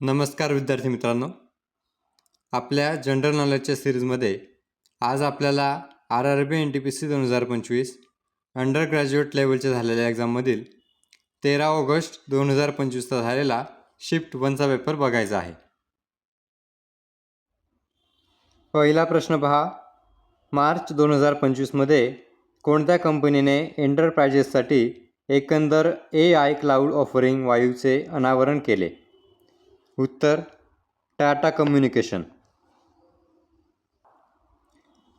नमस्कार विद्यार्थी मित्रांनो. आपल्या जनरल नॉलेजच्या सिरीजमध्ये आज आपल्याला R R B N T P C दोन हजार पंचवीस अंडर ग्रॅज्युएट लेवलच्या झालेल्या एक्झाममधील तेरा ऑगस्ट दोन हजार पंचवीसचा झालेला शिफ्ट वनचा पेपर बघायचा आहे. पहिला प्रश्न पहा. मार्च दोन हजार पंचवीसमध्ये कोणत्या कंपनीने एंटरप्राइजेससाठी एकंदर ए आय क्लाउड ऑफरिंग वायूचे अनावरण केले? उत्तर टाटा कम्युनिकेशन.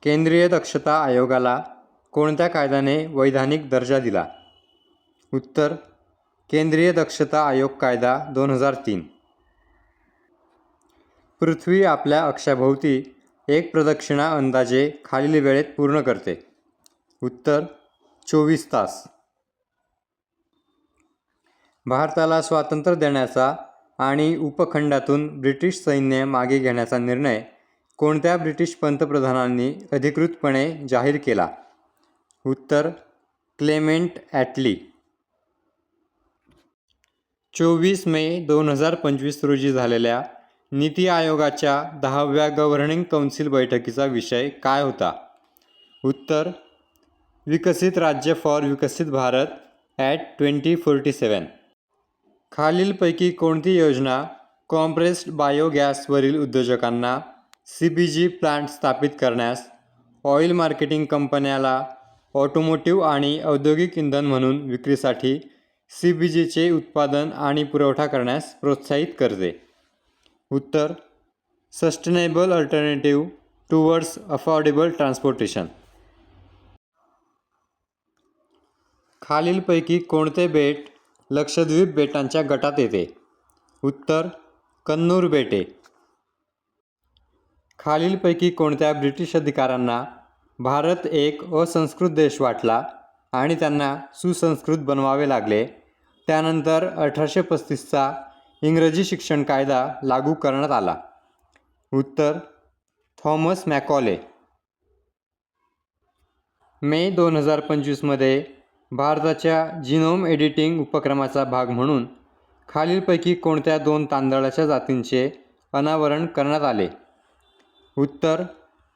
केंद्रीय दक्षता आयोगाला कोणत्या कायद्याने वैधानिक दर्जा दिला? उत्तर केंद्रीय दक्षता आयोग कायदा दोन हजार तीन. पृथ्वी आपल्या अक्षाभोवती एक प्रदक्षिणा अंदाजे खालील वेळेत पूर्ण करते. उत्तर चोवीस तास. भारताला स्वातंत्र्य देण्याचा आणि उपखंडातून ब्रिटिश सैन्य मागे घेण्याचा निर्णय कोणत्या ब्रिटिश पंतप्रधानांनी अधिकृतपणे जाहीर केला? उत्तर क्लेमेंट ॲटली. चोवीस मे दोन हजार पंचवीस रोजी झालेल्या नीती आयोगाच्या दहाव्या गव्हर्निंग कौन्सिल बैठकीचा विषय काय होता? उत्तर विकसित राज्य फॉर विकसित Bharat at twenty forty seven खालीलपैकी कोणती योजना कॉम्प्रेस्ड बायोगॅसवरील उद्योजकांना सी बी जी प्लांट स्थापित करण्यास ऑइल मार्केटिंग कंपन्याला ऑटोमोटिव्ह आणि औद्योगिक इंधन म्हणून विक्रीसाठी सी बी जीचे उत्पादन आणि पुरवठा करण्यास प्रोत्साहित करते. उत्तर sustainable alternative towards affordable transportation. खालीलपैकी कोणते बेट लक्षद्वीप बेटांच्या गटात येते. उत्तर कन्नूर बेटे. खालीलपैकी कोणत्या ब्रिटिश अधिकाऱ्यांना भारत एक असंस्कृत देश वाटला आणि त्यांना सुसंस्कृत बनवावे लागले त्यानंतर अठराशे पस्तीसचा इंग्रजी शिक्षण कायदा लागू करण्यात आला. उत्तर थॉमस मॅकॉले. मे दोन हजार पंचवीसमध्ये भारताच्या जिनोम एडिटिंग उपक्रमाचा भाग म्हणून खालीलपैकी कोणत्या दोन तांदळाच्या जातींचे अनावरण करण्यात आले? उत्तर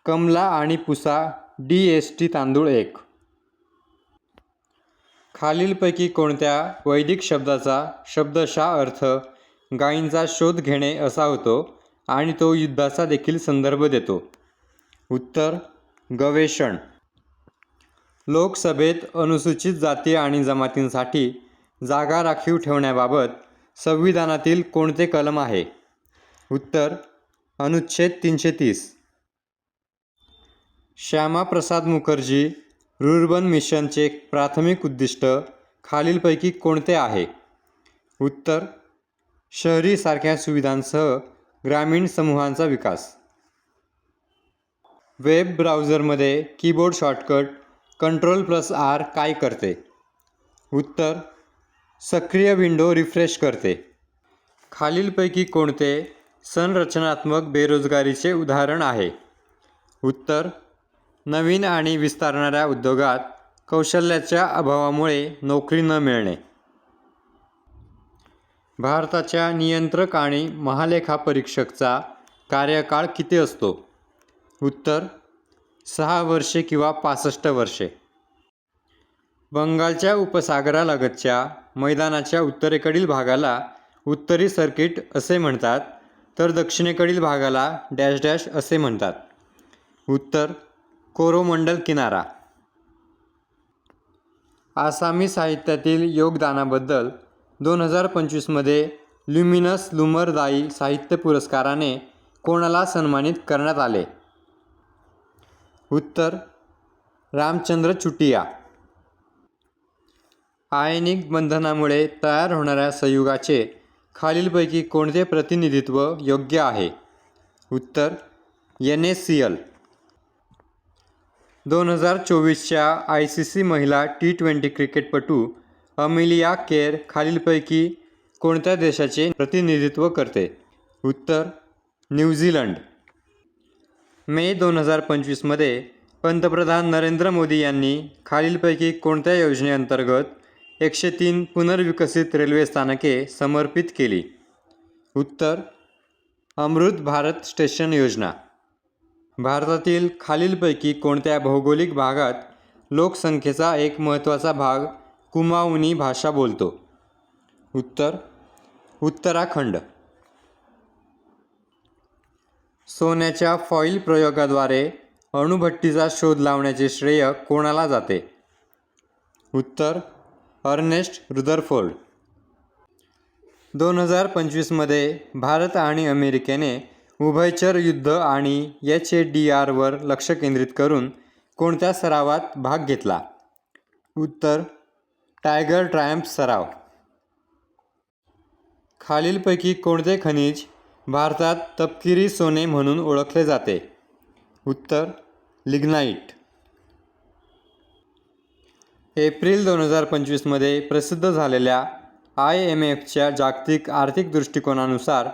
कमला आणि पुसा डी एस टी तांदूळ एक. खालीलपैकी कोणत्या वैदिक शब्दाचा शब्दशः अर्थ गायींचा शोध घेणे असा होतो आणि तो युद्धाचा देखील संदर्भ देतो? उत्तर गवेषण. लोकसभेत अनुसूचित जाती आणि जमातींसाठी जागा राखीव ठेवण्याबाबत संविधानातील कोणते कलम आहे? उत्तर अनुच्छेद तीनशे तीस. श्यामाप्रसाद मुखर्जी रुर्बन मिशनचे प्राथमिक उद्दिष्ट खालीलपैकी कोणते आहे? उत्तर शहरी सारख्या सुविधांसह ग्रामीण समूहांचा विकास. Web ब्राउझरमध्ये keyboard shortcut control plus R काय करते? उत्तर सक्रिय विंडो रिफ्रेश करते. खालीलपैकी कोणते संरचनात्मक बेरोजगारीचे उदाहरण आहे? उत्तर नवीन आणि विस्तारणाऱ्या उद्योगात कौशल्याच्या अभावामुळे नोकरी न मिळणे. भारताच्या नियंत्रक आणि महालेखापरीक्षकचा कार्यकाळ किती असतो? उत्तर सहा वर्षे किंवा पासष्ट वर्षे. बंगालच्या उपसागरालगतच्या मैदानाच्या उत्तरेकडील भागाला उत्तरी सर्किट असे म्हणतात तर दक्षिणेकडील भागाला डॅश डॅश असे म्हणतात. उत्तर कोरोमंडल किनारा. आसामी साहित्यातील योगदानाबद्दल दोन हजार पंचवीसमध्ये ल्युमिनस लुमरदाई साहित्य पुरस्काराने कोणाला सन्मानित करण्यात आले? उत्तर रामचंद्र चुटिया. आयनिक बंधनामुळे तयार होणाऱ्या संयुगाचे खालीलपैकी कोणते प्रतिनिधित्व योग्य आहे? उत्तर एन एस सी एल. दोन हजार चोवीसच्या आय सी सी महिला टी ट्वेंटी क्रिकेटपटू अमिलिया केर खालीलपैकी कोणत्या देशाचे प्रतिनिधित्व करते? उत्तर न्यूझीलंड. मे दोन हजार पंचवीसमध्ये पंतप्रधान नरेंद्र मोदी यांनी खालीलपैकी कोणत्या योजनेअंतर्गत एकशे तीन पुनर्विकसित रेल्वे स्थानके समर्पित केली? उत्तर अमृत भारत स्टेशन योजना. भारतातील खालीलपैकी कोणत्या भौगोलिक भागात लोकसंख्येचा एक महत्त्वाचा भाग कुमाऊनी भाषा बोलतो? उत्तर उत्तराखंड. सोन्याच्या फॉईल प्रयोगाद्वारे अणुभट्टीचा शोध लावण्याचे श्रेय कोणाला जाते? उत्तर अर्नेस्ट रुदरफोर्ड. दोन हजार पंचवीसमध्ये भारत आणि अमेरिकेने उभयचर युद्ध आणि एच ए डी आरवर लक्ष केंद्रित करून कोणत्या सरावात भाग घेतला? उत्तर टायगर ट्रायम्प सराव. खालीलपैकी कोणते खनिज भारतात तपकिरी सोने म्हणून ओळखले जाते. उत्तर लिग्नाईट एप्रिल दोन हजार पंचवीसमध्ये प्रसिद्ध झालेल्या आय एम एफच्या जागतिक आर्थिक दृष्टिकोनानुसार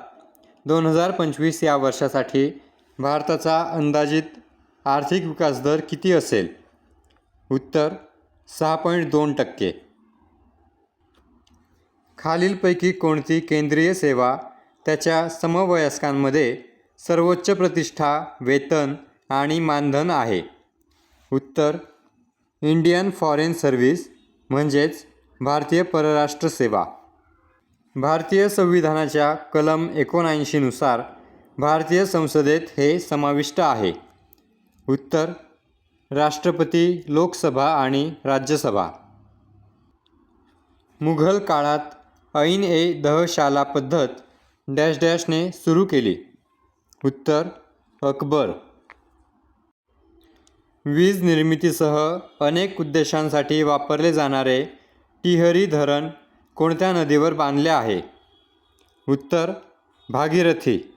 दोन हजार पंचवीस या वर्षासाठी भारताचा अंदाजित आर्थिक विकास दर किती असेल? उत्तर सहा पॉईंट दोन टक्के. खालीलपैकी कोणती केंद्रीय सेवा त्याच्या समवयस्कांमध्ये सर्वोच्च प्रतिष्ठा वेतन आणि मानधन आहे. उत्तर इंडियन फॉरेन सर्व्हिस म्हणजेच भारतीय परराष्ट्र सेवा. भारतीय संविधानाच्या कलम एकोणऐंशीनुसार भारतीय संसदेत हे समाविष्ट आहे. उत्तर राष्ट्रपती लोकसभा आणि राज्यसभा. मुघल काळात ऐन ए दहशाला पद्धत डॅश डॅशने सुरू केली. उत्तर अकबर. वीज निर्मितीसह अनेक उद्देशांसाठी वापरले जाणारे टिहरी धरण कोणत्या नदीवर बांधले आहे? उत्तर भागीरथी.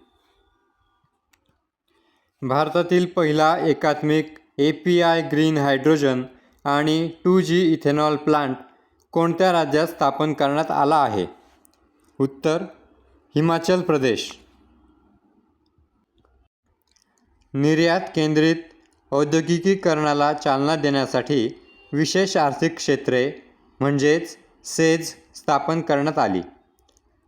भारतातील पहिला एकात्मिक A P I green hydrogen आणि टू जी इथेनॉल प्लांट कोणत्या राज्यात स्थापन करण्यात आला आहे? उत्तर हिमाचल प्रदेश. निर्यात केंद्रित औद्योगिकीकरणाला चालना देण्यासाठी विशेष आर्थिक क्षेत्रे म्हणजेच सेज स्थापन करण्यात आली.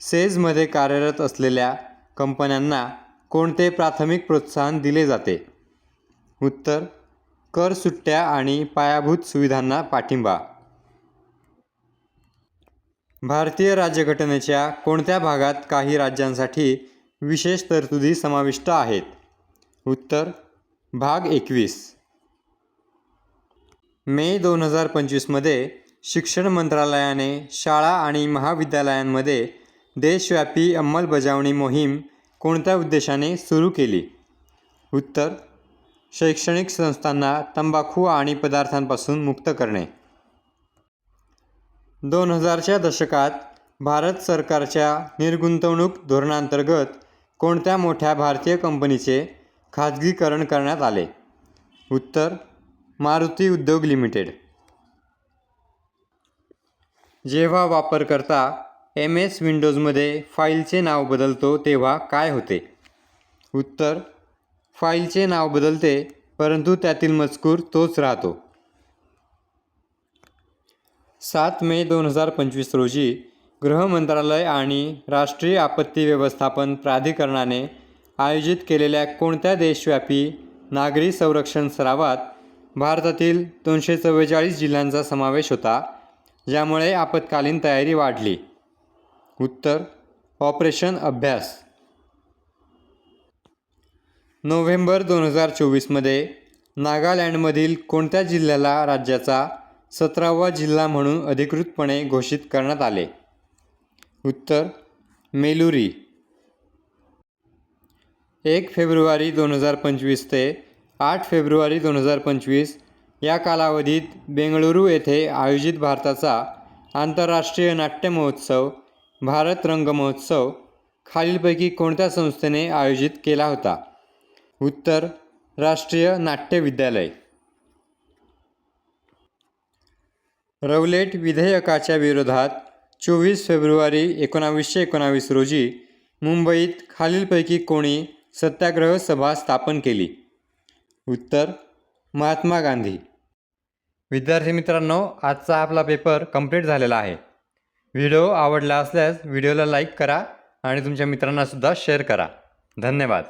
सेजमध्ये कार्यरत असलेल्या कंपन्यांना कोणते प्राथमिक प्रोत्साहन दिले जाते? उत्तर कर सुट्ट्या आणि पायाभूत सुविधांना पाठिंबा. भारतीय राज्यघटनेच्या कोणत्या भागात काही राज्यांसाठी विशेष तरतुदी समाविष्ट आहेत? उत्तर भाग एकवीस. मे दोन हजार पंचवीसमध्ये शिक्षण मंत्रालयाने शाळा आणि महाविद्यालयांमध्ये देशव्यापी अंमलबजावणी मोहीम कोणत्या उद्देशाने सुरू केली? उत्तर शैक्षणिक संस्थांना तंबाखू आणि पदार्थांपासून मुक्त करणे. दोन हजारच्या दशकात भारत सरकारच्या निर्गुंतवणूक धोरणांतर्गत कोणत्या मोठ्या भारतीय कंपनीचे खाजगीकरण करण्यात आले? उत्तर मारुती उद्योग लिमिटेड. जेव्हा वापरकर्ता एम एस विंडोजमध्ये फाईलचे नाव बदलतो तेव्हा काय होते? उत्तर फाईलचे नाव बदलते परंतु त्यातील मजकूर तोच राहतो. सात मे दोन हजार पंचवीस रोजी गृह मंत्रालय आणि राष्ट्रीय आपत्ती व्यवस्थापन प्राधिकरणाने आयोजित केलेल्या कोणत्या देशव्यापी नागरी संरक्षण सरावात भारतातील दोनशे चव्वेचाळीस जिल्ह्यांचा समावेश होता ज्यामुळे आपत्कालीन तयारी वाढली? उत्तर ऑपरेशन अभ्यास. नोव्हेंबर दोन हजार चोवीसमध्ये नागालँडमधील कोणत्या जिल्ह्याला राज्याचा सतरावा जिल्हा म्हणून अधिकृतपणे घोषित करण्यात आले. उत्तर मेलुरी. एक फेब्रुवारी दोन हजार पंचवीस ते आठ फेब्रुवारी दोन हजार पंचवीस या कालावधीत बेंगळुरू येथे आयोजित भारताचा आंतरराष्ट्रीय नाट्य महोत्सव भारत रंगमहोत्सव खालीलपैकी कोणत्या संस्थेने आयोजित केला होता? उत्तर राष्ट्रीय नाट्य विद्यालय. रवलेट विधेयकाच्या विरोधात चोवीस फेब्रुवारी एकोणावीसशे एकोणावीस रोजी मुंबईत खालीलपैकी कोणी सत्याग्रह सभा स्थापन केली? उत्तर महात्मा गांधी. विद्यार्थी मित्रांनो आजचा आपला पेपर कंप्लीट झालेला आहे. व्हिडिओ आवडला असल्यास व्हिडिओला लाईक करा आणि तुमच्या मित्रांनासुद्धा शेअर करा. धन्यवाद.